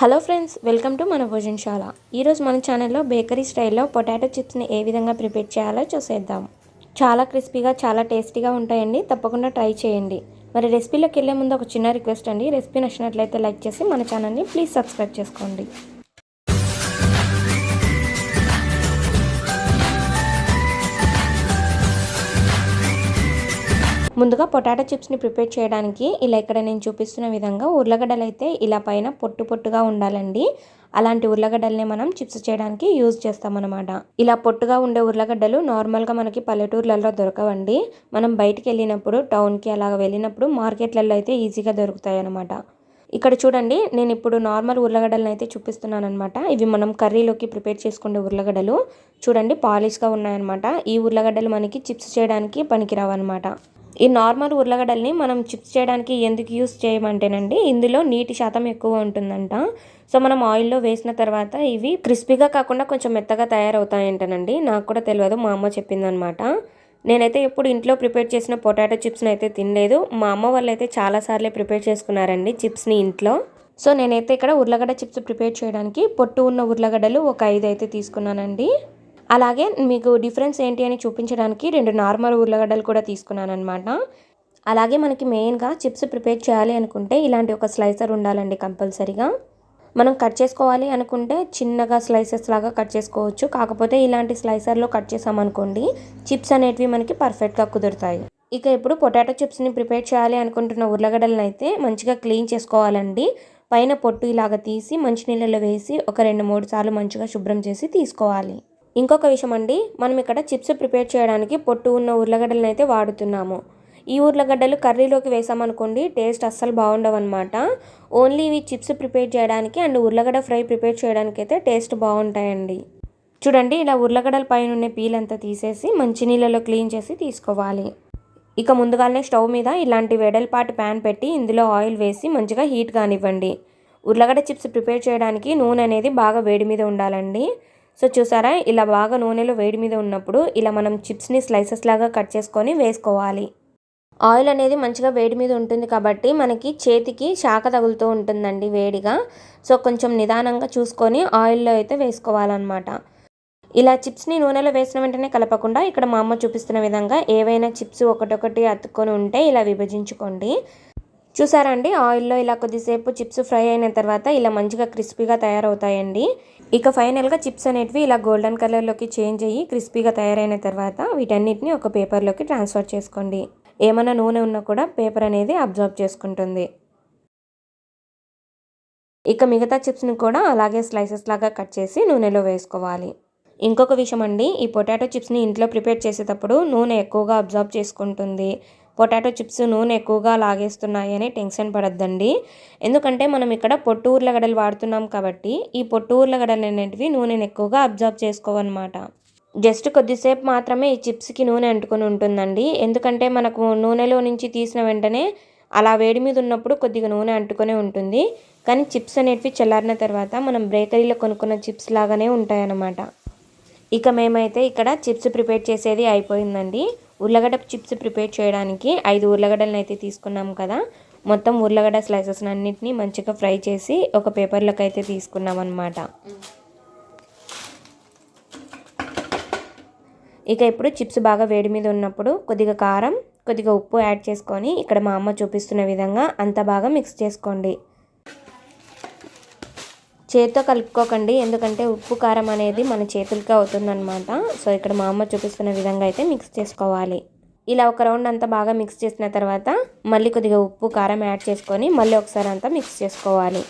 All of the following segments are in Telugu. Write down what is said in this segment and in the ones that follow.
హలో ఫ్రెండ్స్ వెల్కమ్ టు మన భోజనశాల. ఈరోజు మన ఛానల్లో బేకరీ స్టైల్లో పొటాటో చిప్స్ని ఏ విధంగా ప్రిపేర్ చేయాలో చూసేద్దాం. చాలా క్రిస్పీగా చాలా టేస్టీగా ఉంటాయండి. తప్పకుండా ట్రై చేయండి. మరి రెసిపీలోకి వెళ్ళే ముందు ఒక చిన్న రిక్వెస్ట్ అండి. రెసిపీ నచ్చినట్లయితే లైక్ చేసి మన ఛానల్ని ప్లీజ్ సబ్స్క్రైబ్ చేసుకోండి. ముందుగా పొటాటో చిప్స్ని ప్రిపేర్ చేయడానికి ఇలా ఇక్కడ నేను చూపిస్తున్న విధంగా ఉర్లగడ్డలు అయితే ఇలా పైన పొట్టు పొట్టుగా ఉండాలండి. అలాంటి ఉర్లగడ్డల్ని మనం చిప్స్ చేయడానికి యూజ్ చేస్తామన్నమాట. ఇలా పొట్టుగా ఉండే ఉర్లగడ్డలు నార్మల్గా మనకి పల్లెటూర్లలో దొరకవండి. మనం బయటికి వెళ్ళినప్పుడు టౌన్కి అలాగ వెళ్ళినప్పుడు మార్కెట్లలో అయితే ఈజీగా దొరుకుతాయి అన్నమాట ఇక్కడ చూడండి నేను ఇప్పుడు నార్మల్ ఉర్లగడ్డలను అయితే చూపిస్తున్నాను అనమాట ఇవి మనం కర్రీలోకి ప్రిపేర్ చేసుకునే ఉర్లగడ్డలు. చూడండి పాలిష్గా ఉన్నాయన్నమాట. ఈ ఉర్లగడ్డలు మనకి చిప్స్ చేయడానికి పనికిరావు అనమాట ఈ నార్మల్ ఉర్లగడ్డల్ని మనం చిప్స్ చేయడానికి ఎందుకు యూస్ చేయమంటేనండి ఇందులో నీటి శాతం ఎక్కువ ఉంటుందంట. సో మనం ఆయిల్లో వేసిన తర్వాత ఇవి క్రిస్పీగా కాకుండా కొంచెం మెత్తగా తయారవుతాయంటనండి నాకు కూడా తెలియదు మా అమ్మ చెప్పిందనమాట. నేనైతే ఎప్పుడు ఇంట్లో ప్రిపేర్ చేసిన పొటాటో చిప్స్ని అయితే తినలేదు మా అమ్మ వాళ్ళు అయితే చాలాసార్లే ప్రిపేర్ చేసుకున్నారండి చిప్స్ని ఇంట్లో. సో నేనైతే ఇక్కడ ఉర్లగడ్డ చిప్స్ ప్రిపేర్ చేయడానికి పొట్టు ఉన్న ఉర్లగడ్డలు ఒక ఐదు అయితే తీసుకున్నానండి. అలాగే మీకు డిఫరెన్స్ ఏంటి అని చూపించడానికి రెండు నార్మల్ ఉర్లగడ్డలు కూడా తీసుకున్నాను అనమాట అలాగే మనకి మెయిన్గా చిప్స్ ప్రిపేర్ చేయాలి అనుకుంటే ఇలాంటి ఒక స్లైసర్ ఉండాలండి కంపల్సరీగా. మనం కట్ చేసుకోవాలి అనుకుంటే చిన్నగా స్లైసెస్ లాగా కట్ చేసుకోవచ్చు. కాకపోతే ఇలాంటి స్లైసర్లో కట్ చేసామనుకోండి చిప్స్ అనేటివి మనకి పర్ఫెక్ట్గా కుదురుతాయి. ఇక ఇప్పుడు పొటాటో చిప్స్ని ప్రిపేర్ చేయాలి అనుకుంటున్న ఉర్లగడ్డలను అయితే మంచిగా క్లీన్ చేసుకోవాలండి. పైన పొట్టు ఇలాగ తీసి మంచినీళ్ళలో వేసి ఒక రెండు మూడు సార్లు మంచిగా శుభ్రం చేసి తీసుకోవాలి. ఇంకొక విషయం అండి మనం ఇక్కడ చిప్స్ ప్రిపేర్ చేయడానికి పొట్టు ఉన్న ఉర్లగడ్డలను అయితే వాడుతున్నాము. ఈ ఉర్లగడ్డలు కర్రీలోకి వేసామనుకోండి టేస్ట్ అస్సలు బాగుండవు అనమాట ఓన్లీ ఇవి చిప్స్ ప్రిపేర్ చేయడానికి అండ్ ఉర్లగడ్డ ఫ్రై ప్రిపేర్ చేయడానికి అయితే టేస్ట్ బాగుంటాయండి. చూడండి ఇలా ఉర్లగడ్డల పైన ఉన్న పీల్ అంతా తీసేసి మంచినీళ్ళలో క్లీన్ చేసి తీసుకోవాలి. ఇక ముందుగానే స్టవ్ మీద ఇలాంటి వెడల్పాటి ప్యాన్ పెట్టి ఇందులో ఆయిల్ వేసి మంచిగా హీట్ కానివ్వండి. ఉర్లగడ్డ చిప్స్ ప్రిపేర్ చేయడానికి నూనె అనేది బాగా వేడి మీద ఉండాలండి. సో చూసారా ఇలా బాగా నూనెలో వేడి మీద ఉన్నప్పుడు ఇలా మనం చిప్స్ని స్లైసెస్ లాగా కట్ చేసుకొని వేసుకోవాలి. ఆయిల్ అనేది మంచిగా వేడి మీద ఉంటుంది కాబట్టి మనకి చేతికి శాఖ తగులుతూ ఉంటుందండి వేడిగా. సో కొంచెం నిదానంగా చూసుకొని ఆయిల్లో అయితే వేసుకోవాలన్నమాట. ఇలా చిప్స్ని నూనెలో వేసిన వెంటనే కలపకుండా ఇక్కడ మా అమ్మ చూపిస్తున్న విధంగా ఏవైనా చిప్స్ ఒకటొకటి అతుక్కొని ఉంటే ఇలా విభజించుకోండి. చూసారండి ఆయిల్లో ఇలా కొద్దిసేపు చిప్స్ ఫ్రై అయిన తర్వాత ఇలా మంచిగా క్రిస్పీగా తయారవుతాయండి. ఇక ఫైనల్గా చిప్స్ అనేటివి ఇలా గోల్డెన్ కలర్లోకి చేంజ్ అయ్యి క్రిస్పీగా తయారైన తర్వాత వీటన్నిటిని ఒక పేపర్లోకి ట్రాన్స్ఫర్ చేసుకోండి. ఏమైనా నూనె ఉన్నా కూడా పేపర్ అనేది అబ్జర్వ్ చేసుకుంటుంది. ఇక మిగతా చిప్స్ని కూడా అలాగే స్లైసెస్ లాగా కట్ చేసి నూనెలో వేసుకోవాలి. ఇంకొక విషయం అండి ఈ పొటాటో చిప్స్ని ఇంట్లో ప్రిపేర్ చేసేటప్పుడు నూనె ఎక్కువగా అబ్జర్వ్ చేసుకుంటుంది. పొటాటో చిప్స్ నూనె ఎక్కువగా లాగేస్తున్నాయి అని టెన్షన్ పడద్దండి. ఎందుకంటే మనం ఇక్కడ పొట్టు ఉర్లగడలు వాడుతున్నాం కాబట్టి ఈ పొట్టు ఉర్లగడలు అనేటివి నూనెను ఎక్కువగా అబ్జర్వ్ చేసుకోవన్నమాట. జస్ట్ కొద్దిసేపు మాత్రమే ఈ చిప్స్కి నూనె అంటుకొని ఉంటుందండి. ఎందుకంటే మనకు నూనెలో నుంచి తీసిన వెంటనే అలా వేడి మీద ఉన్నప్పుడు కొద్దిగా నూనె అంటుకునే ఉంటుంది. కానీ చిప్స్ అనేటివి చల్లారిన తర్వాత మనం బేకరీలో కొనుక్కున్న చిప్స్ లాగానే ఉంటాయన్నమాట. ఇక మేమైతే ఇక్కడ చిప్స్ ప్రిపేర్ చేసేది అయిపోయిందండి. ఉర్లగడ్డ చిప్స్ ప్రిపేర్ చేయడానికి ఐదు ఉర్లగడ్డలను అయితే తీసుకున్నాం కదా. మొత్తం ఉర్లగడ్డ స్లైసెస్ అన్నింటినీ మంచిగా ఫ్రై చేసి ఒక పేపర్లోకి అయితే తీసుకున్నాం అనమాట ఇక ఇప్పుడు చిప్స్ బాగా వేడి మీద ఉన్నప్పుడు కొద్దిగా కారం కొద్దిగా ఉప్పు యాడ్ చేసుకొని ఇక్కడ మా అమ్మ చూపిస్తున్న విధంగా అంత బాగా మిక్స్ చేసుకోండి. చేతితో కలుపుకోకండి. ఎందుకంటే ఉప్పు కారం అనేది మన చేతులకే అవుతుందన్నమాట. సో ఇక్కడ మా అమ్మ చూపిస్తున్న విధంగా అయితే మిక్స్ చేసుకోవాలి. ఇలా ఒక రౌండ్ అంతా బాగా మిక్స్ చేసిన తర్వాత మళ్ళీ కొద్దిగా ఉప్పు కారం యాడ్ చేసుకొని మళ్ళీ ఒకసారి అంతా మిక్స్ చేసుకోవాలి.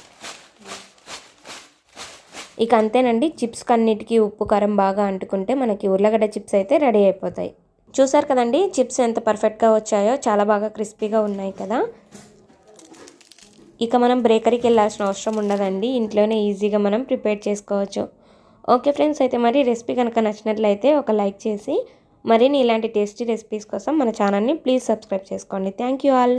ఇక అంతేనండి. చిప్స్ కన్నిటికి ఉప్పు కారం బాగా అంటుకుంటే మనకి ఉర్లగడ్డ చిప్స్ అయితే రెడీ అయిపోతాయి. చూసారు కదండి? చిప్స్ ఎంత పర్ఫెక్ట్గా వచ్చాయో చాలా బాగా క్రిస్పీగా ఉన్నాయి కదా. ఇక మనం బ్రేకరీకి వెళ్ళాల్సిన అవసరం ఉండదండి. ఇంట్లోనే ఈజీగా మనం ప్రిపేర్ చేసుకోవచ్చు. ఓకే ఫ్రెండ్స్ అయితే మరి రెసిపీ కనుక నచ్చినట్లయితే ఒక లైక్ చేసి మరిన్ని ఇలాంటి టేస్టీ రెసిపీస్ కోసం మన ఛానల్ని ప్లీజ్ సబ్స్క్రైబ్ చేసుకోండి. Thank you all.